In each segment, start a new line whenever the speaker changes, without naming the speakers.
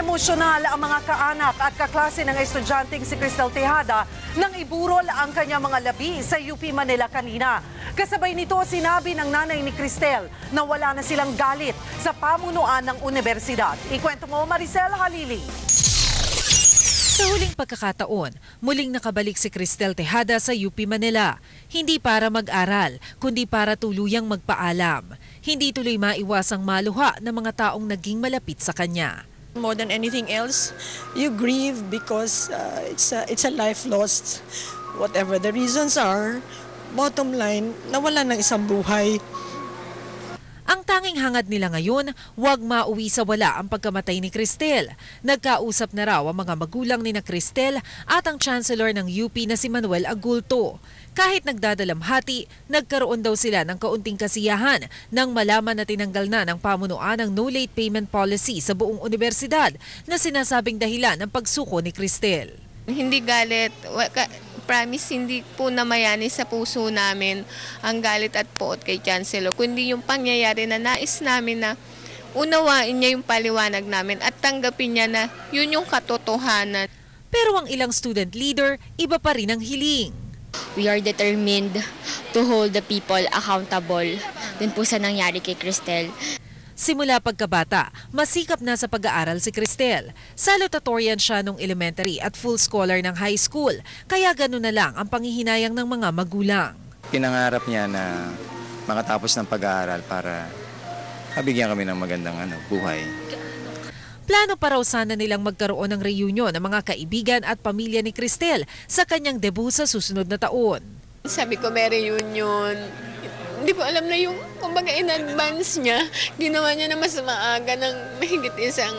emosyonal ang mga kaanak at kaklase ng estudyanteng si Cristel Tejada nang iburol ang kanyang mga labi sa UP Manila kanina. Kasabay nito, sinabi ng nanay ni Cristel na wala na silang galit sa pamunuan ng universidad. Ikwento mo, Maricel Halili.
Sa huling pagkakataon, muling nakabalik si Cristel Tejada sa UP Manila. Hindi para mag-aral, kundi para tuluyang magpaalam. Hindi tuloy maiwasang maluha ng mga taong naging malapit sa kanya.
More than anything else, you grieve because uh, it's a, it's a life lost. Whatever the reasons are, bottom line, nawala ng isang buhay.
Ang tanging hangad nila ngayon, huwag mauwi sa wala ang pagkamatay ni Cristel. Nagkausap na raw ang mga magulang ni na Cristel at ang chancellor ng UP na si Manuel Agulto. Kahit nagdadalamhati, nagkaroon daw sila ng kaunting kasiyahan nang malaman na tinanggal na ng pamunuan ang no late payment policy sa buong universidad na sinasabing dahilan ng pagsuko ni Cristel.
Hindi galit. Promise, hindi po namayani sa puso namin ang galit at poot kay Chancellor, kundi yung pangyayari na nais namin na unawain niya yung paliwanag namin at tanggapin niya na yun yung katotohanan.
Pero ang ilang student leader, iba pa rin ang hiling.
We are determined to hold the people accountable dun po sa nangyari kay Cristel.
Simula pagkabata, masikap na sa pag-aaral si Cristel. Salutatorian siya nung elementary at full scholar ng high school, kaya ganun na lang ang panghihinayang ng mga magulang.
Pinangarap niya na makatapos ng pag-aaral para mabigyan kami ng magandang ano, buhay.
Plano pa raw sana nilang magkaroon ng reunion ng mga kaibigan at pamilya ni Cristel sa kanyang debut sa susunod na taon.
Sabi ko may reunion. Hindi ko alam na yung, kumbaga in advance niya, ginawa niya na mas maaga ng mahigit isang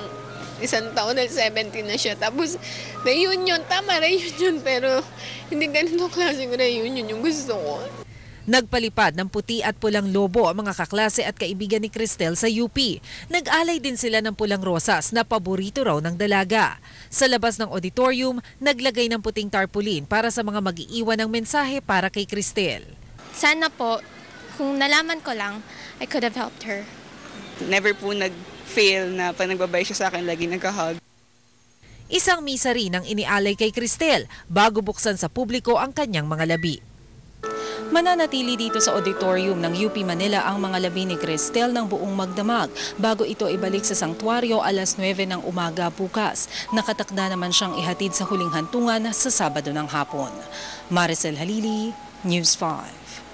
isang taon dahil 17 na siya. Tapos, reunion, tama, reunion, pero hindi ganito klaseng reunion yung gusto ko.
Nagpalipad ng puti at pulang lobo ang mga kaklase at kaibigan ni Cristel sa UP. Nag-alay din sila ng pulang rosas na paborito raw ng dalaga. Sa labas ng auditorium, naglagay ng puting tarpaulin para sa mga mag-iiwan ng mensahe para kay Cristel.
Sana po, kung nalaman ko lang, I could have helped her.
never po nag-fail na pag nagbabay siya sa akin, lagi nagka-hug.
Isang misa rin ang inialay kay Cristel bago buksan sa publiko ang kanyang mga labi. Mananatili dito sa auditorium ng UP Manila ang mga labi ni Cristel ng buong magdamag bago ito ibalik sa sanktuaryo alas 9 ng umaga bukas. Nakatakda naman siyang ihatid sa huling hantungan sa Sabado ng hapon. Maricel Halili, News 5.